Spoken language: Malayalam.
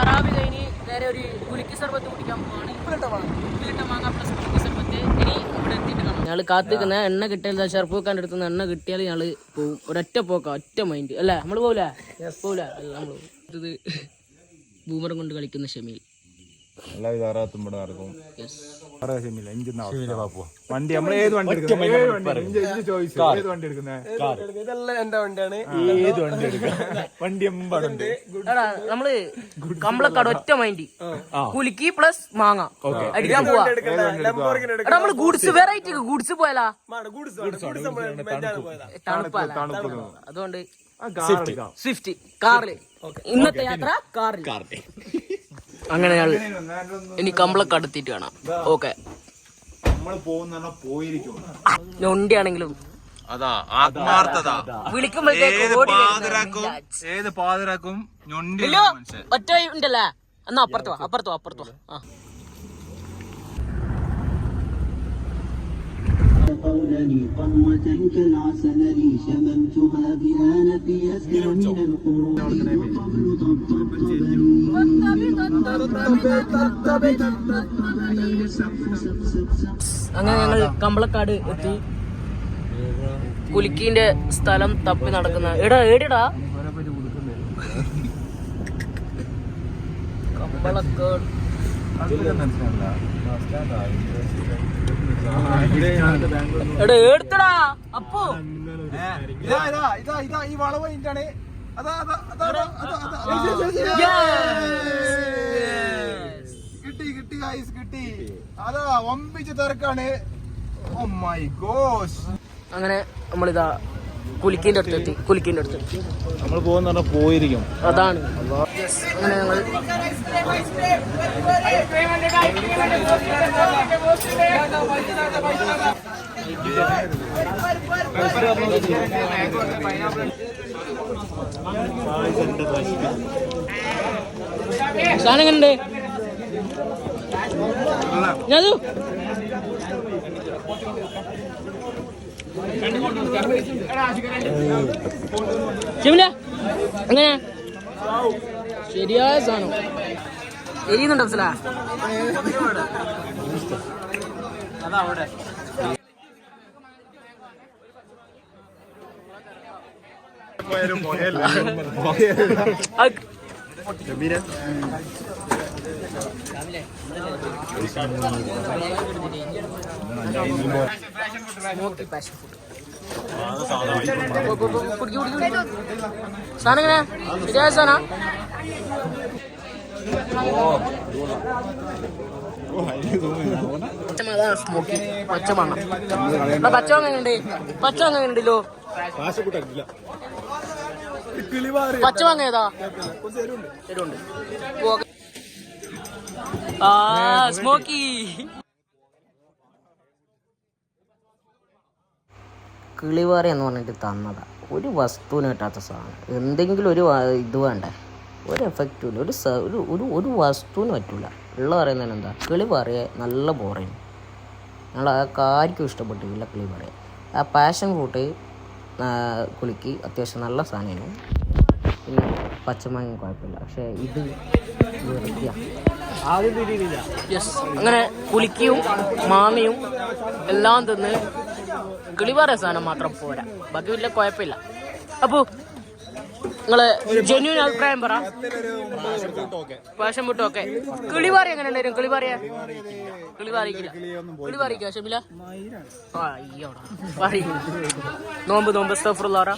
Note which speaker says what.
Speaker 1: തറാവി കഴിഞ്ഞ് നേരെ ഒരു കുലുക്കി സർബത്ത് കുടിക്കാൻ പോവാണ്. ഉപ്പിലിട്ട മാങ്ങ പ്ലസ് കുലുക്കി സർബത്ത് ഇനി ഇവിടെ എത്തിയിട്ടാണ് ഞങ്ങൾ കാത്തിക്കുന്ന എണ്ണ കിട്ടിയാൽ ഷർപ്പൂക്കാന്റെ അടുത്ത് നിന്ന് എണ്ണ കിട്ടിയാൽ ഞങ്ങൾ പോവും. ഒരൊറ്റ പോക്ക ഒറ്റ മൈൻഡ് അല്ലേ? നമ്മൾ പോവില്ല പോവില്ല നമ്മൾ ഇത് ബൂമറും കൊണ്ട് കളിക്കുന്ന ഷമീൽ.
Speaker 2: എല്ലാവിധ ആറാത്തും ഇവിടെ നടക്കും. വണ്ടി നമ്മൾ ഏത് വണ്ടി
Speaker 3: ഇതെല്ലാം എന്റെ വണ്ടിയാണ്.
Speaker 2: ഏത് വണ്ടി എടുക്കുക വണ്ടി എമ്പാടുണ്ട്.
Speaker 1: എടാ നമ്മൾ കമ്പളക്കാട് ഒറ്റ മൈൻഡ്. കുലുക്കി പ്ലസ് മാങ്ങ. അടിക്കാൻ പോവാ. നമ്മൾ ഗുഡ്സ് വെറൈറ്റി ഗുഡ്സ് പോയാലാ തണുപ്പ്. അതുകൊണ്ട്
Speaker 2: ആ കാർ എടുക്കാം
Speaker 1: സ്വിഫ്റ്റ് കാറിൽ. ഇന്നത്തെ യാത്ര കാറിൽ അങ്ങനെ ഞങ്ങൾ ഇനി കമ്പളക്കാട് എത്തിയിട്ട് കാണാം ഓക്കെ
Speaker 2: നമ്മൾ പോകുന്ന പോയിരിക്കും
Speaker 1: ഞൊണ്ടിയാണെങ്കിലും
Speaker 2: അതാ ആത്മാർത്ഥത
Speaker 1: വിളിക്കുമ്പോഴത്തേക്ക്
Speaker 2: ഏത്
Speaker 1: ഓടി വരുന്ന
Speaker 2: പാതിരാക്കും
Speaker 1: രാജ്.
Speaker 2: ഏത് പാതിരാക്കും ഞൊണ്ടി
Speaker 1: ഇല്ലോ ഒറ്റ ഉണ്ടല്ലേ എന്നാ അപ്പുറത്ത് വാ അപ്പുറത്ത് വാ അപ്പുറത്ത് വാ ആ
Speaker 4: قولني قمة كالعسل لي شممتها بآنف أسكر من القرون وقبل طبطبني سف سف سف سف
Speaker 1: അങ്ങനെ ഞങ്ങൾ കമ്പളക്കാട് എത്തി. കുലുക്കിന്റെ സ്ഥലം തപ്പി നടക്കുന്ന. എടാ ഏടിടാ കമ്പളക്കാട്. എടാ എടുത്തടാ അപ്പോ.
Speaker 2: ഇതാ ഇതാ ഇതാ ഇതാ ഈ വളവ് കഴിഞ്ഞിട്ടാണ്. അതാ അതാ അതാ അതാ, അതാ, അതാ വമ്പിച്ച തിരക്കാണ് ഓ മൈ ഗോസ്
Speaker 1: അങ്ങനെ നമ്മളിതാ കുലിക്കിന്റെ അടുത്ത് എത്തി കുലിക്കിന്റെ അടുത്ത്
Speaker 2: നമ്മൾ പോകുന്ന പോയിരിക്കും.
Speaker 1: അതാണ്. അങ്ങനെ ഞങ്ങൾ സാധനം എങ്ങനുണ്ട്? ഞാനു. ചെമില എങ്ങനെ ശരിയായ സാധനം. എരിയുന്നുണ്ടോ അഫ്സല? അത് Smoky passion fruit. കുടിക്ക്, കുടിക്ക്, കുടിക്ക്. സാധനം? എങ്ങനെയാ ശരിയായ സാധന സ്മോക്കി പച്ചമണ്ണ എടാ പച്ച എങ്ങനെയുണ്ട്? പച്ച എങ്ങനെയുണ്ടല്ലോ? പച്ച വാങ്ങ ഏതാ? എരുണ്ട് Smokey. കിളിവാറി എന്ന് പറഞ്ഞിട്ട് തന്നതാ. ഒരു വസ്തുവിന് കിട്ടാത്ത സാധനം. എന്തെങ്കിലും ഒരു ഇത് വേണ്ടേ? ഒരു എഫക്റ്റും ഇല്ല. ഒരു സ- ഒരു ഒരു ഒരു വസ്തുവിന് പറ്റില്ല ഉള്ള പറയുന്നതിന് എന്താ? കിളി പറയെ നല്ല ബോറിങ് ഞങ്ങൾ ആർക്കും ഇഷ്ടപ്പെട്ടില്ല കിളി പറയെ ആ പാഷൻ ഫ്രൂട്ട് കുളിക്ക് അത്യാവശ്യം നല്ല സാധനമാണ്. പിന്നെ പച്ചമാങ്ങ കുഴപ്പമില്ല. പക്ഷേ ഇത്. Yes. അങ്ങനെ കുലിക്കിയും മാമിയും എല്ലാം തിന്ന് കിളിവാറ സാധനം മാത്രം പോരാ. ബാക്കി വലിയ കുഴപ്പമില്ല. അപ്പോ നിങ്ങൾ ജെന്യൂൻ അഭിപ്രായം പറ. പാഷൻ വിട്ടു ഓക്കെ കിളിവാറി എങ്ങനെ ഉണ്ടായിരുന്നു? കിളിവാറിയ? കിളിവാറിക്കില്ല. കിളിപാറിക്ക ഷമില? അയ്യോടാ. നോമ്പ് നോമ്പ് സ്റ്റഫറുള്ളവരാ